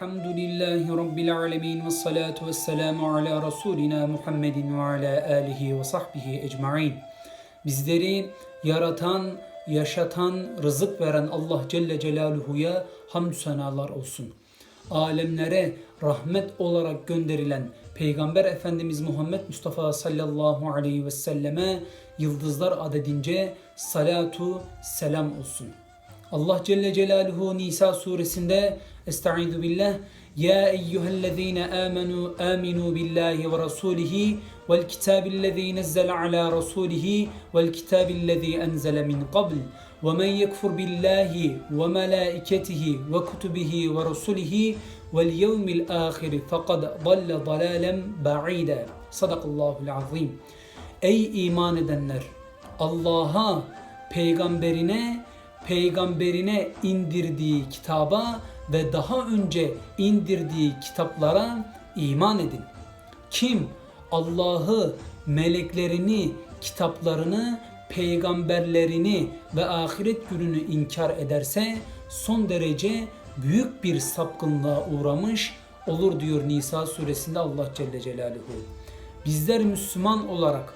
Elhamdülillahi Rabbil alemin ve salatu ve selamu ala Resulina Muhammedin ve ala alihi ve sahbihi ecmain. Bizleri yaratan, yaşatan, rızık veren Allah Celle Celaluhu'ya hamdü senalar olsun. Alemlere rahmet olarak gönderilen Peygamber Efendimiz Muhammed Mustafa sallallahu aleyhi ve selleme yıldızlar adedince salatu selam olsun. Allah Celle Celaluhu Nisa suresinde Estaizu billah Ya eyyühellezine amenu aminu billahi ve rasulihi vel kitabillezî nezzele ala rasulihi vel kitabillezî enzele min qabl ve melaiketihi ve kutubihi ve rusulihi vel yevmil ahiri fekad dalle dalalen ba'ida. Sadakallahul azim. Ey iman edenler! Allah'a, peygamberine, peygamberine indirdiği kitaba ve daha önce indirdiği kitaplara iman edin. Kim Allah'ı, meleklerini, kitaplarını, peygamberlerini ve ahiret gününü inkar ederse son derece büyük bir sapkınlığa uğramış olur diyor Nisa suresinde Allah Celle Celaluhu. Bizler Müslüman olarak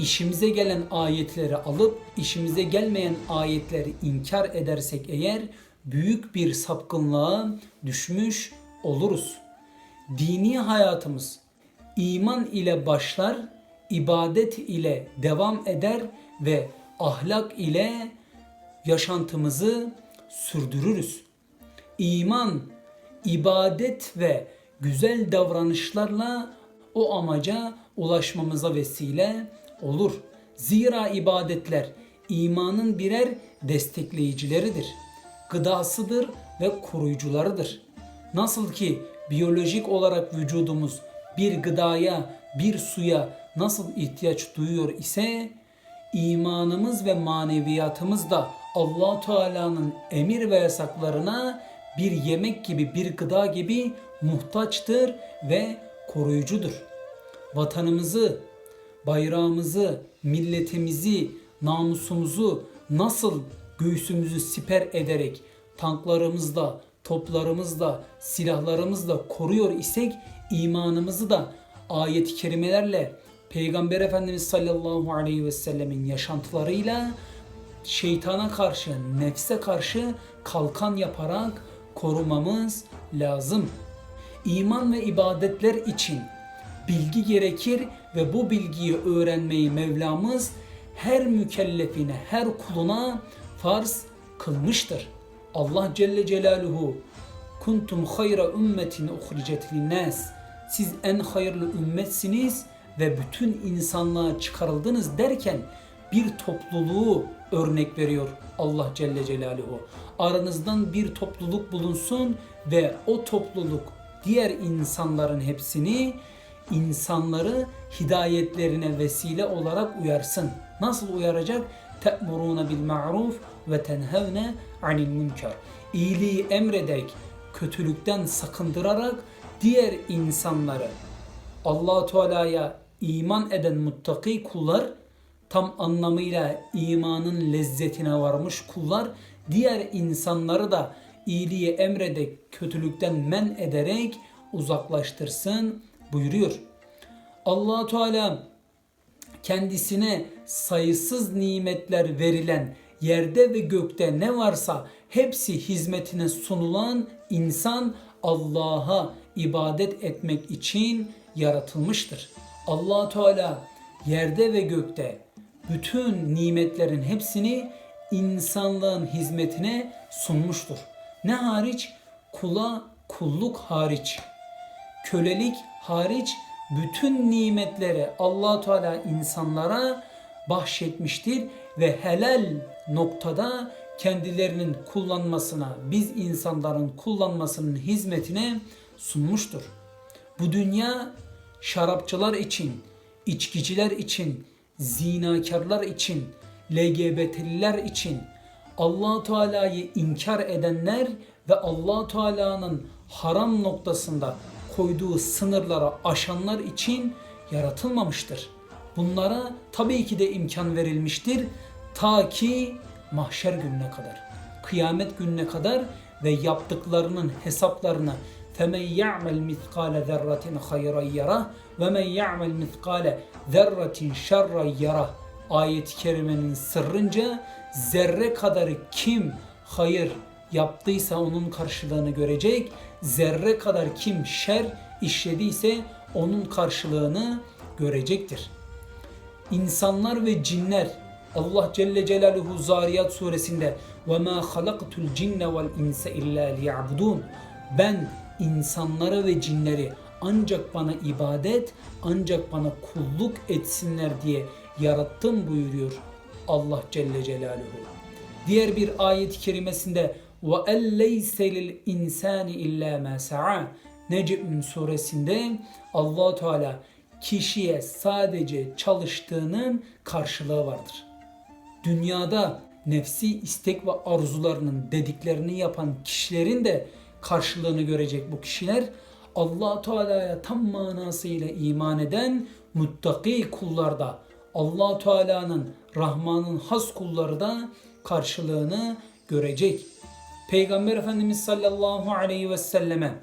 işimize gelen ayetleri alıp işimize gelmeyen ayetleri inkar edersek eğer büyük bir sapkınlığa düşmüş oluruz. Dini hayatımız iman ile başlar, ibadet ile devam eder ve ahlak ile yaşantımızı sürdürürüz. İman, ibadet ve güzel davranışlarla o amaca ulaşmamıza vesile olur. Zira ibadetler imanın birer destekleyicileridir. Gıdasıdır ve koruyucularıdır. Nasıl ki biyolojik olarak vücudumuz bir gıdaya, bir suya nasıl ihtiyaç duyuyor ise imanımız ve maneviyatımız da Allah Teala'nın emir ve yasaklarına bir yemek gibi, bir gıda gibi muhtaçtır ve koruyucudur. Vatanımızı, bayrağımızı, milletimizi, namusumuzu nasıl göğsümüzü siper ederek tanklarımızla, toplarımızla, silahlarımızla koruyor isek imanımızı da ayet-i kerimelerle Peygamber Efendimiz sallallahu aleyhi ve sellemin yaşantılarıyla şeytana karşı, nefse karşı kalkan yaparak korumamız lazım. İman ve ibadetler için bilgi gerekir ve bu bilgiyi öğrenmeyi Mevlamız her mükellefine, her kuluna farz kılmıştır. Allah Celle Celaluhu kuntum hayra ümmetin uhricet linnas. Siz en hayırlı ümmetsiniz ve bütün insanlığa çıkarıldınız derken bir topluluğu örnek veriyor Allah Celle Celaluhu. Aranızdan bir topluluk bulunsun ve o topluluk diğer insanların hepsini insanları hidayetlerine vesile olarak uyarsın. Nasıl uyaracak? Te'muruna bil ma'ruf ve tenhevne anil münker. İyiliği emrederek, kötülükten sakındırarak diğer insanları Allah Teala'ya iman eden muttaki kullar tam anlamıyla imanın lezzetine varmış kullar diğer insanları da iyiliği emredek kötülükten men ederek uzaklaştırsın buyuruyor. Allah Teala kendisine sayısız nimetler verilen yerde ve gökte ne varsa hepsi hizmetine sunulan insan Allah'a ibadet etmek için yaratılmıştır. Allah Teala yerde ve gökte bütün nimetlerin hepsini insanlığın hizmetine sunmuştur. Ne hariç? Kula kulluk hariç. Kölelik hariç bütün nimetleri Allah Teala insanlara bahşetmiştir ve helal noktada kendilerinin kullanmasına, biz insanların kullanmasının hizmetine sunmuştur. Bu dünya şarapçılar için, içkiciler için, zinakarlar için, LGBT'liler için, Allah Teala'yı inkar edenler ve Allah Teala'nın haram noktasında koyduğu sınırlara aşanlar için yaratılmamıştır. Bunlara tabii ki de imkan verilmiştir ta ki mahşer gününe kadar, kıyamet gününe kadar ve yaptıklarının hesaplarını فَمَنْ يَعْمَلْ مِثْقَالَ ذَرَّةٍ خَيْرًا يَرَهُ وَمَنْ يَعْمَلْ مِثْقَالَ ذَرَّةٍ شَرًّا يَرَهُ Ayet-i kerimenin sırrınca zerre kadarı kim hayır yaptıysa onun karşılığını görecek. Zerre kadar kim şer işlediyse onun karşılığını görecektir. İnsanlar ve cinler Allah Celle Celaluhu Zariyat suresinde ve ma halaktul cinne vel insa illa liyabudun. Ben insanları ve cinleri ancak bana ibadet, ancak bana kulluk etsinler diye yarattım buyuruyor Allah Celle Celaluhu. Diğer bir ayet-i kerimesinde ve elleyse lil insani illa ma sa'a. Necm suresinde Allah Teala kişiye sadece çalıştığının karşılığı vardır. Dünyada nefsi istek ve arzularının dediklerini yapan kişilerin de karşılığını görecek bu kişiler Allah Teala'ya tam manasıyla iman eden muttaki kullarda Allah Teala'nın Rahman'ın has kulları da karşılığını görecek. Peygamber Efendimiz sallallahu aleyhi ve selleme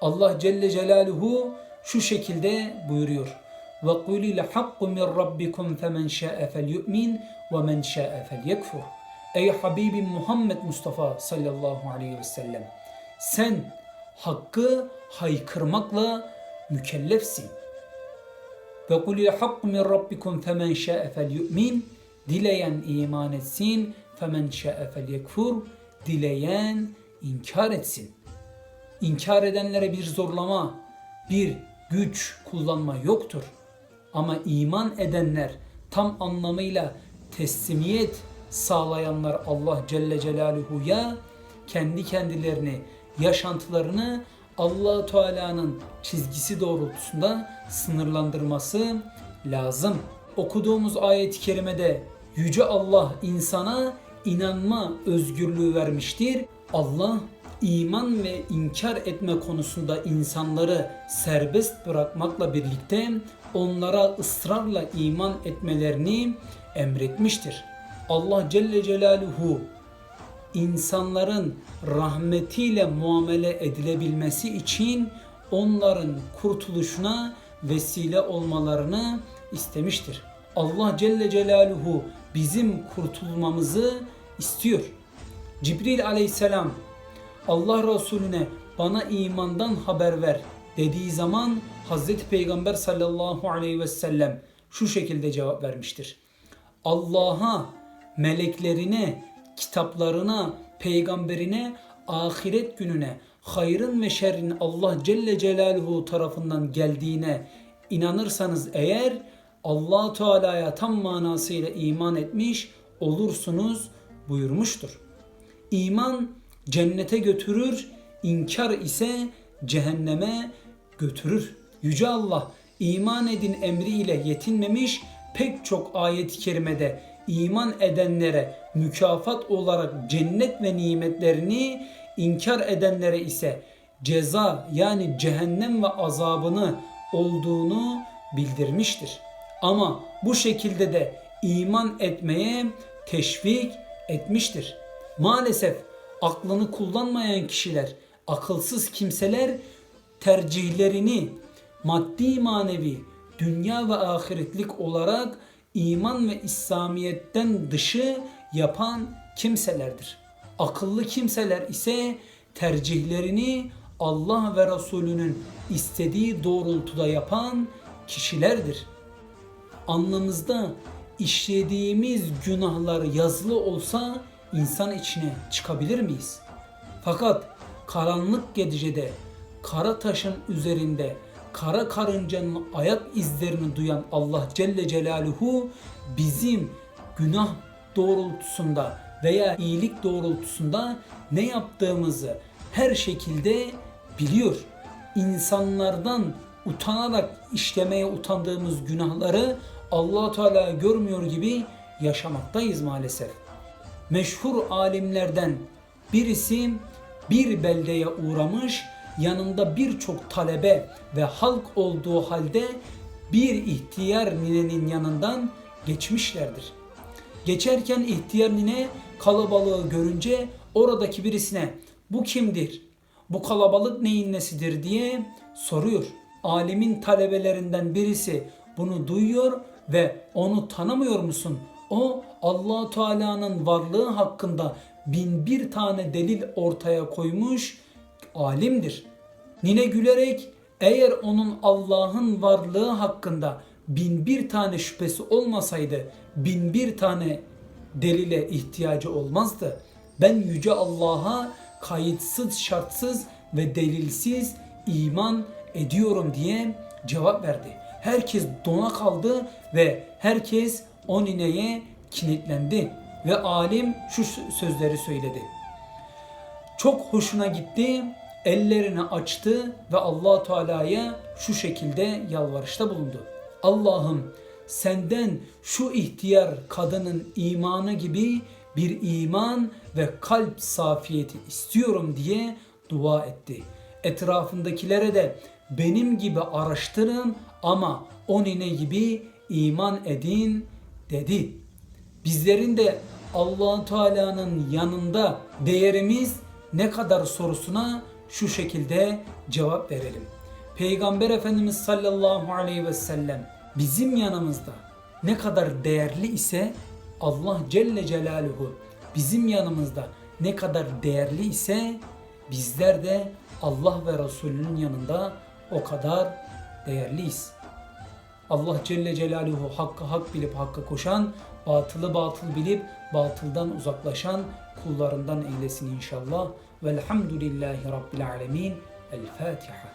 Allah Celle Celaluhu şu şekilde buyuruyor. Ve kulil hakku min rabbikum femen şa'e felyu'min ve men şa'e felyekfur. Ey Habibim Muhammed Mustafa sallallahu aleyhi ve sellem. Sen hakkı haykırmakla mükellefsin. Ve kulil hakku min rabbikum femen şa'e felyu'min. Dileyen iman etsin. Femen şa'e felyekfur. Dileyen inkar etsin. İnkar edenlere bir zorlama, bir güç kullanma yoktur. Ama iman edenler tam anlamıyla teslimiyet sağlayanlar Allah Celle Celaluhu'ya kendi kendilerini, yaşantılarını allah Teala'nın çizgisi doğrultusunda sınırlandırması lazım. Okuduğumuz ayet-i kerimede Yüce Allah insana inanma özgürlüğü vermiştir. Allah iman ve inkar etme konusunda insanları serbest bırakmakla birlikte onlara ısrarla iman etmelerini emretmiştir. Allah Celle Celaluhu insanların rahmetiyle muamele edilebilmesi için onların kurtuluşuna vesile olmalarını istemiştir. Allah Celle Celaluhu bizim kurtulmamızı istiyor. Cibril aleyhisselam Allah Resulüne bana imandan haber ver dediği zaman Hazreti Peygamber sallallahu aleyhi ve sellem şu şekilde cevap vermiştir. Allah'a, meleklerine, kitaplarına, peygamberine, ahiret gününe, hayrın ve şerrin Allah Celle Celaluhu tarafından geldiğine inanırsanız eğer Allah Teala'ya tam manasıyla iman etmiş olursunuz buyurmuştur. İman cennete götürür, inkar ise cehenneme götürür. Yüce Allah iman edin emriyle yetinmemiş pek çok ayet-i kerimede iman edenlere mükafat olarak cennet ve nimetlerini inkar edenlere ise ceza yani cehennem ve azabını olduğunu bildirmiştir. Ama bu şekilde de iman etmeye teşvik etmiştir. Maalesef aklını kullanmayan kişiler, akılsız kimseler tercihlerini maddi manevi, dünya ve ahiretlik olarak iman ve İslamiyet'ten dışı yapan kimselerdir. Akıllı kimseler ise tercihlerini Allah ve Resulünün istediği doğrultuda yapan kişilerdir. Anlamızda işlediğimiz günahlar yazılı olsa insan içine çıkabilir miyiz? Fakat karanlık gecede kara taşın üzerinde kara karıncanın ayak izlerini duyan Allah Celle Celaluhu bizim günah doğrultusunda veya iyilik doğrultusunda ne yaptığımızı her şekilde biliyor. İnsanlardan utanarak işlemeye utandığımız günahları Allah Teala görmüyor gibi yaşamaktayız maalesef. Meşhur alimlerden birisi bir beldeye uğramış yanında birçok talebe ve halk olduğu halde bir ihtiyar ninenin yanından geçmişlerdir. Geçerken ihtiyar nine kalabalığı görünce oradaki birisine bu kimdir? Bu kalabalık neyin nesidir diye soruyor. Alimin talebelerinden birisi bunu duyuyor ve onu tanımıyor musun? O allah Teala'nın varlığı hakkında bin bir tane delil ortaya koymuş alimdir. Nine gülerek eğer onun Allah'ın varlığı hakkında bin bir tane şüphesi olmasaydı bin bir tane delile ihtiyacı olmazdı. Ben yüce Allah'a kayıtsız, şartsız ve delilsiz iman ediyorum diye cevap verdi. Herkes dona kaldı ve herkes o nineye kinitlendi ve alim şu sözleri söyledi. Çok hoşuna gitti. Ellerini açtı ve Allah Teala'ya şu şekilde yalvarışta bulundu. Allah'ım senden şu ihtiyar kadının imanı gibi bir iman ve kalp safiyeti istiyorum diye dua etti. Etrafındakilere de benim gibi araştırın ama o nine gibi iman edin dedi. Bizlerin de allah Teala'nın yanında değerimiz ne kadar sorusuna şu şekilde cevap verelim. Peygamber Efendimiz sallallahu aleyhi ve sellem bizim yanımızda ne kadar değerli ise Allah Celle Celaluhu bizim yanımızda ne kadar değerli ise bizler de Allah ve Resulünün yanında o kadar değerliyiz. Allah Celle Celaluhu hakkı hak bilip hakka koşan, batılı batıl bilip batıldan uzaklaşan kullarından eylesin inşallah. Velhamdülillahi Rabbil alemin. El Fatiha.